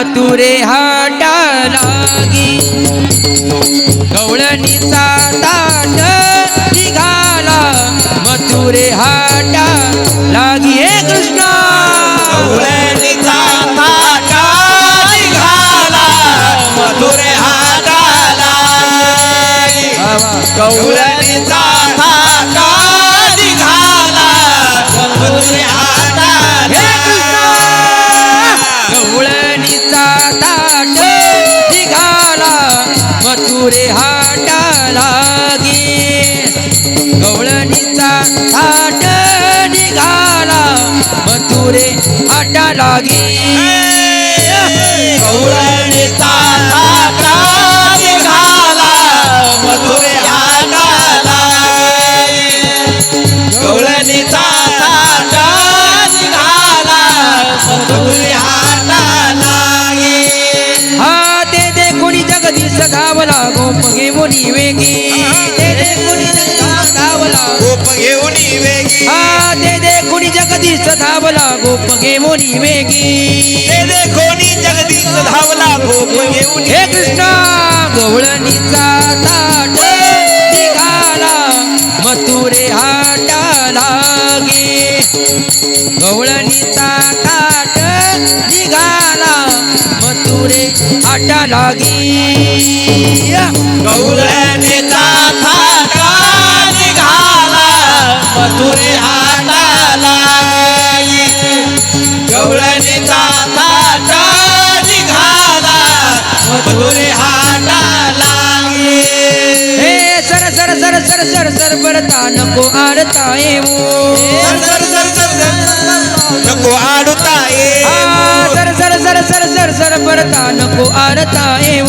मथुरे हाटा लागी गवळणीचा ताट निघाला. मथुरे हाटा लागी हे कृष्णा! गवळणीचा थाटा निघाला. मधुरे हाताला गवळणीचा थाटा मथुरे हाटा लागी. गवळणीचा ताट निघाला. मथुरे हाटा लागी. गवळणीचा थाटा धावला गोप घेऊनी वेगी ते दे कोणी जगदीश धावला गोप घेऊन वेगी हा ते दे कोणी जगदीश धावला गोप घेऊनी वेगी ते दे कोणी जगदीश धावला गोप घेऊन हे कृष्णा गवळणीचा ताट निघाला मथुरे हाटा लागे. गवळणीचा ताट हाटा लागी गौरणीचा थाटा निघाला मथुरे हाताला गौरणीचा थाटा निघाला मथुरे हाताला हे सर सर सर सर सर सर बरता नको आडता येऊ sir sir sir sir sir नको आडता सर सर सर सर बरता नको आडता येऊ.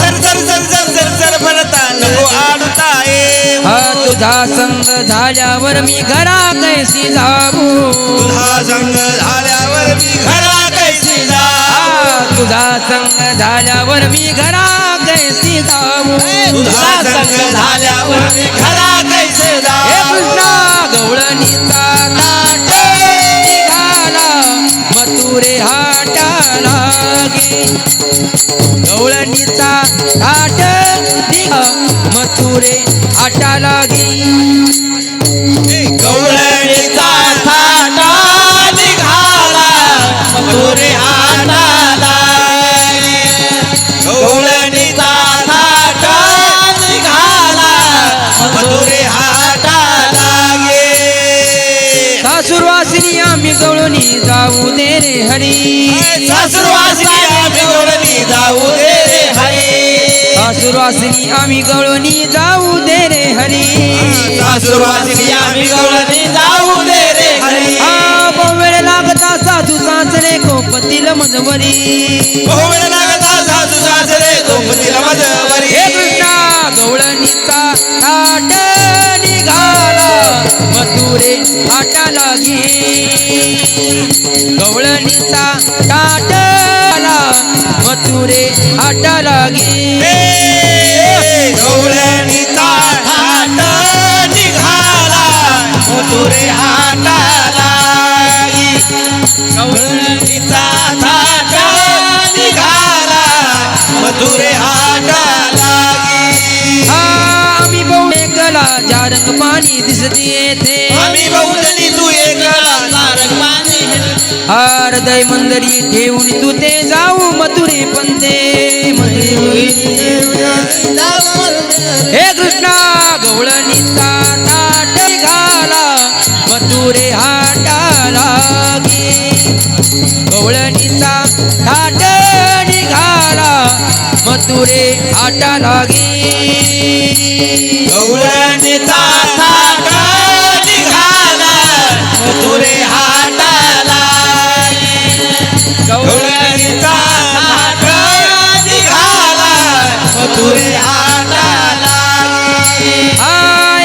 Sir sir sir sir sir sir भरता नको आडता ये हा तुझा संग झाल्यावर मी घरा कैसी जाऊ तुझा संग झाल्यावर मी घरा कैसी जा हा तुझा संग झाल्यावर मी घरा कैसी जाऊ तुझा संग झाल्यावर मी घरा लागे. गवळणीचा आट निघ. मथुरे आटा लागे. गवळणीचा थाटा निघाला. मथुरे आटा लागे. गवळणीचा थाटा निघाला. मथुरे जाऊ दे रे हरी। सासुरवासिनी आम्ही गवळणी जाऊ दे रे हरी। सासुरवासिनी आम्ही गवळणी जाऊ दे रे हरी। सासुरवासिनी आम्ही गवळणी जाऊ दे रे हरी। वेळ लागता सासू सासरे गोपतील मजवरी। बहुवेळ लागता मधुरे आटा लागे गवळणीचा ताट आला मथुरे आटा लागे बहु एकला जारंग पाणी दिसते येथे आम्ही बहुजनी तू एकला तारक पाणी हृदय मंदरी ठेवून तू ते जाऊ मथुरे पंते हे कृष्णा गवळणीचा मथुरे हाटा लागे थाट निघाला मथुरे निघाला हा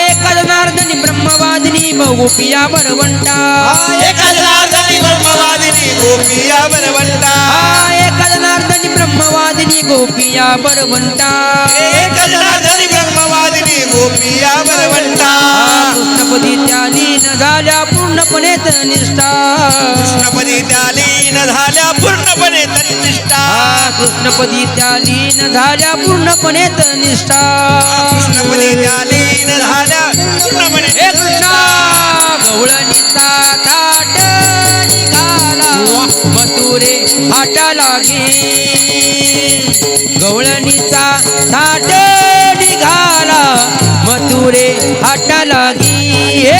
एक जनार्दनी ब्रह्मवादिनी बरवंटा. एका जनार्दनी ब्रह्मवादिनी गोपिया बरवंता गोपिया बरवंटा. एक जनार्दनी ब्रह्मवादिनी गोपिया बरवंता कृष्णपदी त्या लीन झाल्या पूर्णपणे निष्ठा. कृष्णपदी त्या लीन झाल्या पूर्ण पूर्णपणे तनिष्ठा कृष्णपदी त्या लीन झाल्या पूर्णपणे निष्ठा. कृष्णपदी त्या लीन झाल्या पूर्णपणे कृष्णा गवळणीचा थाट मथुरे लागी गवळणीचा थाट निघाला. मथुरे हाटा लागी हे